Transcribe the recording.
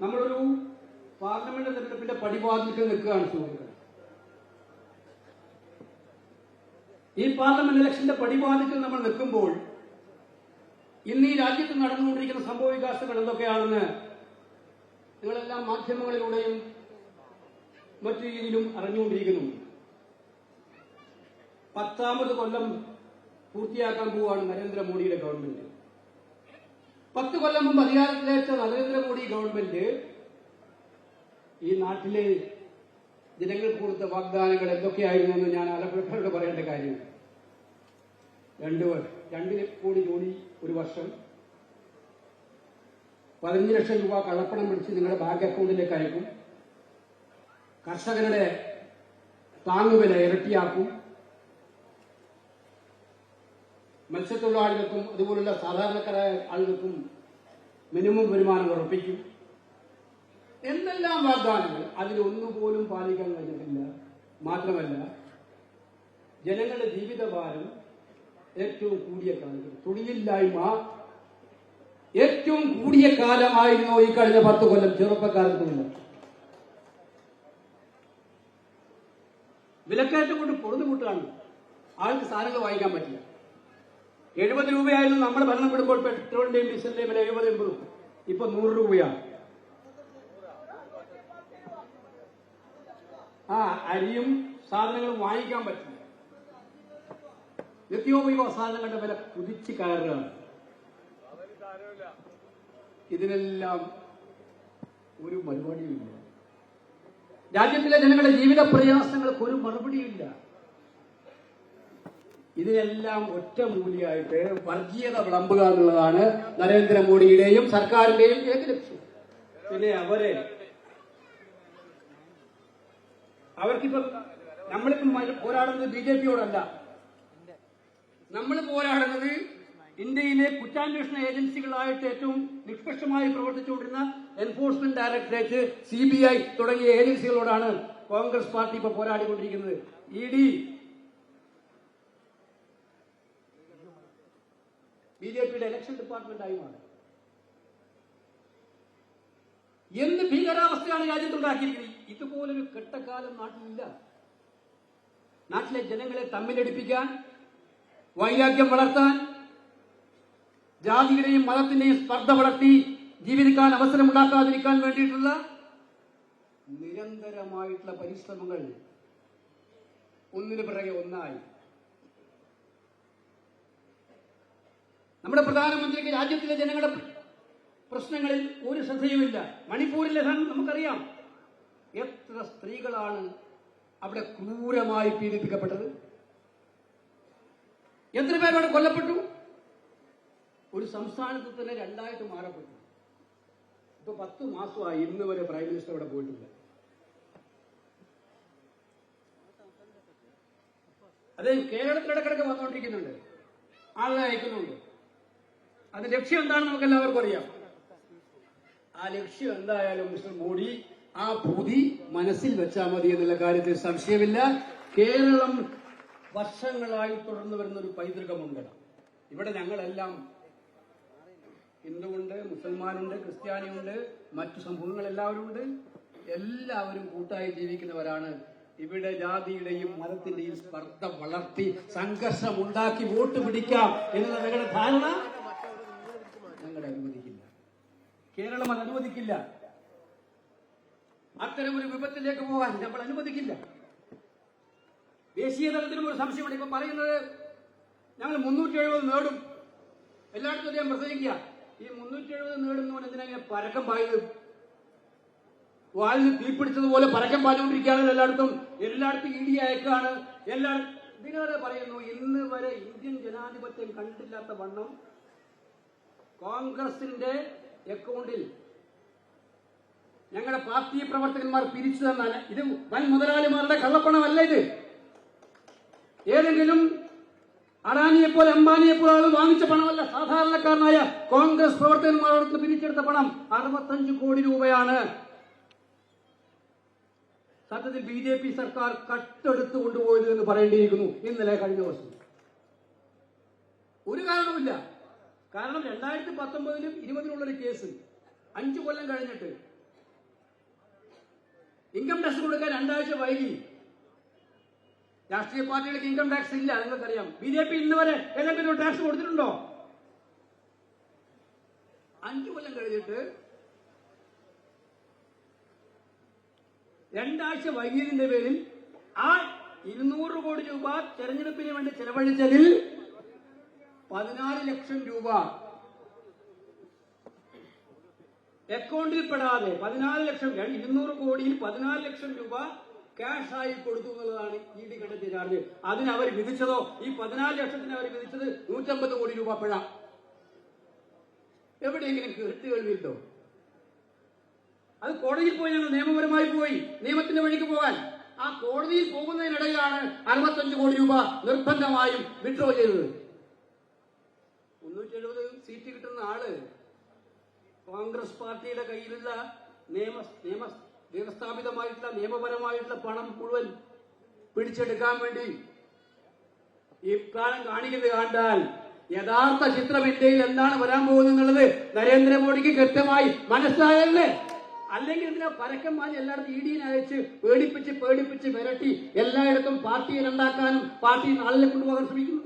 നമ്മളൊരു പാർലമെന്റ് തെരഞ്ഞെടുപ്പിന്റെ പടിവാതിൽക്കൽ നിൽക്കുകയാണ് സുഹൃത്തുക്കളെ. ഈ പാർലമെന്റ് ഇലക്ഷന്റെ പടിവാതിൽക്കൽ നമ്മൾ നിൽക്കുമ്പോൾ ഇന്ന് ഈ രാജ്യത്ത് നടന്നുകൊണ്ടിരിക്കുന്ന സംഭവ വികാസങ്ങൾ എന്തൊക്കെയാണെന്ന് നിങ്ങളെല്ലാം മാധ്യമങ്ങളിലൂടെയും മറ്റു രീതിയിലും അറിഞ്ഞുകൊണ്ടിരിക്കുന്നുണ്ട് പത്താമത് കൊല്ലം പൂർത്തിയാക്കാൻ പോവുകയാണ് നരേന്ദ്രമോദിയുടെ ഗവൺമെന്റ്. പത്ത് കൊല്ലം മുമ്പ് അധികാരത്തിലേറ്റ നരേന്ദ്രമോദി ഗവൺമെന്റ് ഈ നാട്ടിലെ ജനങ്ങൾക്ക് കൊടുത്ത വാഗ്ദാനങ്ങൾ എന്തൊക്കെയായിരുന്നു എന്ന് ഞാൻ അലപ്പുഴയോട് പറയേണ്ട കാര്യം. രണ്ട് രണ്ട് കോടി ജോലി ഒരു വർഷം. പതിനഞ്ച് ലക്ഷം രൂപ കള്ളപ്പണം പിടിച്ച് നിങ്ങളുടെ ബാങ്ക് അക്കൗണ്ടിലേക്ക് അയക്കും. കർഷകരുടെ താങ്ങുവില ഇരട്ടിയാക്കും. മത്സ്യത്തൊഴിലാളികൾക്കും അതുപോലുള്ള സാധാരണക്കാരായ ആളുകൾക്കും മിനിമം വരുമാനം ഉറപ്പിക്കും. എന്തെല്ലാം വാഗ്ദാനങ്ങൾ അതിലൊന്നുപോലും പാലിക്കാൻ കഴിഞ്ഞിട്ടില്ല. മാത്രമല്ല ജനങ്ങളുടെ ജീവിതഭാരം ഏറ്റവും കൂടിയ കാലത്ത് തൊഴിലില്ലായ്മ ഏറ്റവും കൂടിയ കാലമായിരുന്നു ഈ കഴിഞ്ഞ പത്ത് കൊല്ലം ചെറുപ്പക്കാലത്തുള്ള വിലക്കയറ്റം കൊണ്ട് പൊറുതുമുട്ടാണ് ആൾക്ക് സാധനങ്ങൾ വാങ്ങിക്കാൻ പറ്റില്ല. എഴുപത് രൂപയായിരുന്നു നമ്മൾ ഭരണം വിടുമ്പോൾ പെട്രോളിന്റെയും ഡീസലിന്റെയും വില എഴുപത് എൺപത്. ഇപ്പൊ നൂറ് രൂപയാണ്. ആ അരിയും സാധനങ്ങളും വാങ്ങിക്കാൻ പറ്റില്ല. നിത്യോപയോഗ സാധനങ്ങളുടെ വില കുതിച്ചു കയറുകയാണ്. ഇതിനെല്ലാം ഒരു മറുപടിയുമില്ല രാജ്യത്തിലെ ജനങ്ങളുടെ ജീവിത പ്രയാസങ്ങൾക്ക് ഒരു മറുപടിയില്ല ഇതിനെല്ലാം ഒറ്റ മൂലിയായിട്ട് വർഗീയത വിളമ്പുക എന്നുള്ളതാണ് നരേന്ദ്രമോദിയുടെയും സർക്കാരിന്റെയും ഏക ലക്ഷ്യം. പിന്നെ അവരെ അവർക്കിപ്പോ നമ്മളിപ്പം പോരാടുന്നത് ബി ജെ പിയോടല്ല. നമ്മൾ പോരാടുന്നത് ഇന്ത്യയിലെ കുറ്റാന്വേഷണ ഏജൻസികളായിട്ട് ഏറ്റവും നിഷ്പക്ഷമായി പ്രവർത്തിച്ചുകൊണ്ടിരുന്ന enforcement directorate C B I തുടങ്ങിയ ഏജൻസികളോടാണ് കോൺഗ്രസ് പാർട്ടി ഇപ്പൊ പോരാടിക്കൊണ്ടിരിക്കുന്നത്. ഇ ഡി ബി ജെ പിയുടെ ഇലക്ഷൻ ഡിപ്പാർട്ട്മെന്റായി മാറി എന്ത് ഭീകരാവസ്ഥയാണ് രാജ്യത്തുണ്ടാക്കിയിരിക്കുന്നത്? ഇതുപോലൊരു കെട്ടക്കാലം നാട്ടിലില്ല. നാട്ടിലെ ജനങ്ങളെ തമ്മിലടിപ്പിക്കാൻ വൈരാഗ്യം വളർത്താൻ ജാതിയുടെയും മതത്തിന്റെയും സ്പർദ്ധ വളർത്തി ജീവിക്കാൻ അവസരമുണ്ടാക്കാതിരിക്കാൻ വേണ്ടിയിട്ടുള്ള നിരന്തരമായിട്ടുള്ള പരിശ്രമങ്ങൾ ഒന്നിനു പിറകെ ഒന്നായി. നമ്മുടെ പ്രധാനമന്ത്രിക്ക് രാജ്യത്തിലെ ജനങ്ങളുടെ പ്രശ്നങ്ങളിൽ ഒരു ശ്രദ്ധയുമില്ല. മണിപ്പൂരിലെ നമുക്കറിയാം. എത്ര സ്ത്രീകളാണ് അവിടെ ക്രൂരമായി പീഡിപ്പിക്കപ്പെട്ടത്? എത്ര പേരോട് കൊല്ലപ്പെട്ടു? ഒരു സംസ്ഥാനത്ത് തന്നെ രണ്ടായിട്ട് മാറപ്പെട്ടു. ഇപ്പൊ പത്ത് മാസമായി ഇന്ന് വരെ പ്രൈം മിനിസ്റ്റർ അവിടെ പോയിട്ടില്ല. അത് കേരളത്തിൽ ഇടക്കിടക്ക് വന്നുകൊണ്ടിരിക്കുന്നുണ്ട്. ആളുകളെ അയക്കുന്നുണ്ട്. അത് ലക്ഷ്യം എന്താണെന്ന് നമുക്ക് എല്ലാവർക്കും അറിയാം. ആ ലക്ഷ്യം എന്തായാലും മിസ്റ്റർ മോഡി ആ പൂതി മനസ്സിൽ വെച്ചാൽ മതി എന്നുള്ള കാര്യത്തിൽ സംശയമില്ല. കേരളം വർഷങ്ങളായി തുടർന്നു വരുന്ന ഒരു പൈതൃകമുണ്ട് ഇവിടെ ഞങ്ങളെല്ലാം ഹിന്ദുവുണ്ട് മുസൽമാനുണ്ട് ക്രിസ്ത്യാനിയുണ്ട് മറ്റു സമൂഹങ്ങൾ എല്ലാവരും ഉണ്ട് എല്ലാവരും കൂട്ടായി ജീവിക്കുന്നവരാണ്. ഇവിടെ ജാതിയുടെയും മതത്തിന്റെയും സ്പർദ്ധ വളർത്തി സംഘർഷം ഉണ്ടാക്കി വോട്ട് പിടിക്കാം എന്നുള്ള നിങ്ങളുടെ ധാരണ ഞങ്ങൾ അനുവദിക്കില്ല കേരളം അത് അനുവദിക്കില്ല. അത്തരം ഒരു വിപത്തിലേക്ക് പോകാൻ നമ്മൾ അനുവദിക്കില്ല. ദേശീയ തലത്തിലും ഒരു സംശയമുണ്ട്. ഇപ്പൊ പറയുന്നത് ഞങ്ങൾ മുന്നൂറ്റി എഴുപത് നേടും. എല്ലായിടത്തും അദ്ദേഹം പ്രസംഗിക്കുക. ഈ മുന്നൂറ്റി എഴുപത് നേടുന്നവൻ എന്തിനാ പരക്കം പായത് വാലിന് തീപിടിച്ചതുപോലെ പരക്കം പാഞ്ഞുകൊണ്ടിരിക്കുകയാണ് എല്ലായിടത്തും. എല്ലായിടത്തും ഇടി അയക്കാണ് എല്ലാ ഇതിനേറെ പറയുന്നു ഇന്ന് വരെ ഇന്ത്യൻ ജനാധിപത്യം കണ്ടിട്ടില്ലാത്ത വണ്ണം കോൺഗ്രസിന്റെ അക്കൗണ്ടിൽ ഞങ്ങളുടെ പാർട്ടി പ്രവർത്തകന്മാർ പിരിച്ചു തന്നാൽ ഇത് വൻ മുതലാളിമാരുടെ കള്ളപ്പണമല്ല ഇത്. ഏതെങ്കിലും അഡാനിയെ പോലെ അംബാനിയെ പോലെ ആൾ വാങ്ങിച്ച പണമല്ല. സാധാരണക്കാരനായ കോൺഗ്രസ് പ്രവർത്തകന്മാരോട് പിരിച്ചെടുത്ത പണം അറുപത്തഞ്ച് കോടി രൂപയാണ്. സത്യത്തിൽ ബി ജെ പി സർക്കാർ കട്ടെടുത്ത് കൊണ്ടുപോയത് എന്ന് പറയേണ്ടിയിരിക്കുന്നു ഇന്നലെ കഴിഞ്ഞ ദിവസം. ഒരു കാരണവുമില്ല. കാരണം രണ്ടായിരത്തി പത്തൊമ്പതിലും ഇരുപതിലുള്ള ഒരു കേസ് അഞ്ചു കൊല്ലം കഴിഞ്ഞിട്ട്. ഇൻകം ടാക്സ് കൊടുക്കാൻ രണ്ടാഴ്ച വൈകി. രാഷ്ട്രീയ പാർട്ടികൾക്ക് ഇൻകം ടാക്സ് ഇല്ല നിങ്ങൾക്കറിയാം. ബി ജെ പി ഇന്ന് വരെ ടാക്സ് കൊടുത്തിട്ടുണ്ടോ? അഞ്ചു കൊല്ലം കഴിഞ്ഞിട്ട് രണ്ടാഴ്ച വൈകിയതിന്റെ പേരിൽ ആ ഇരുന്നൂറ് കോടി രൂപ തെരഞ്ഞെടുപ്പിന് വേണ്ടി ചെലവഴിച്ചതിൽ പതിനാല് ലക്ഷം രൂപ. അക്കൗണ്ടിൽ പെടാതെ പതിനാല് ലക്ഷം ഇരുന്നൂറ് കോടിയിൽ പതിനാല് ലക്ഷം രൂപ ക്യാഷ് ആയി കൊടുത്തു എന്നുള്ളതാണ് ഇ ഡി കണ്ടെത്തിയ ചാർജ്. അതിന് അവർ വിധിച്ചതോ? ഈ പതിനാല് ലക്ഷത്തിന് അവർ വിധിച്ചത് നൂറ്റമ്പത് കോടി രൂപ പിഴ. എവിടെയെങ്കിലും കീർത്തി കേൾവിയിട്ടോ അത് കോടതിയിൽ പോയി ഞങ്ങൾ നിയമപരമായി പോയി. നിയമത്തിന്റെ വഴിക്ക് പോകാൻ. ആ കോടതിയിൽ പോകുന്നതിനിടയിലാണ് അറുപത്തഞ്ച് കോടി രൂപ നിർബന്ധമായും വിഡ്രോ ചെയ്തത്. സീറ്റ് കിട്ടുന്ന ആൾ കോൺഗ്രസ് പാർട്ടിയുടെ കയ്യിലുള്ള നിയമ നിയമ വ്യവസ്ഥാപിതമായിട്ടുള്ള നിയമപരമായിട്ടുള്ള പണം മുഴുവൻ പിടിച്ചെടുക്കാൻ വേണ്ടി ഈ കാലം കാണിക്കുന്നത് കണ്ടാൽ യഥാർത്ഥ ചിത്രം ഇന്ത്യയിൽ എന്താണ് വരാൻ പോകുന്നത് എന്നുള്ളത് നരേന്ദ്രമോദിക്ക് കൃത്യമായി മനസ്സിലായല്ലേ അല്ലെങ്കിൽ ഇതിനെ പരക്കം മാറി എല്ലായിടത്തും ഇ ഡിനെ അയച്ച് പേടിപ്പിച്ച് പേടിപ്പിച്ച് വിരട്ടി എല്ലായിടത്തും പാർട്ടിയെ ഉണ്ടാക്കാനും പാർട്ടി നാളിലെ കൊണ്ടുപോകാൻ ശ്രമിക്കുന്നു.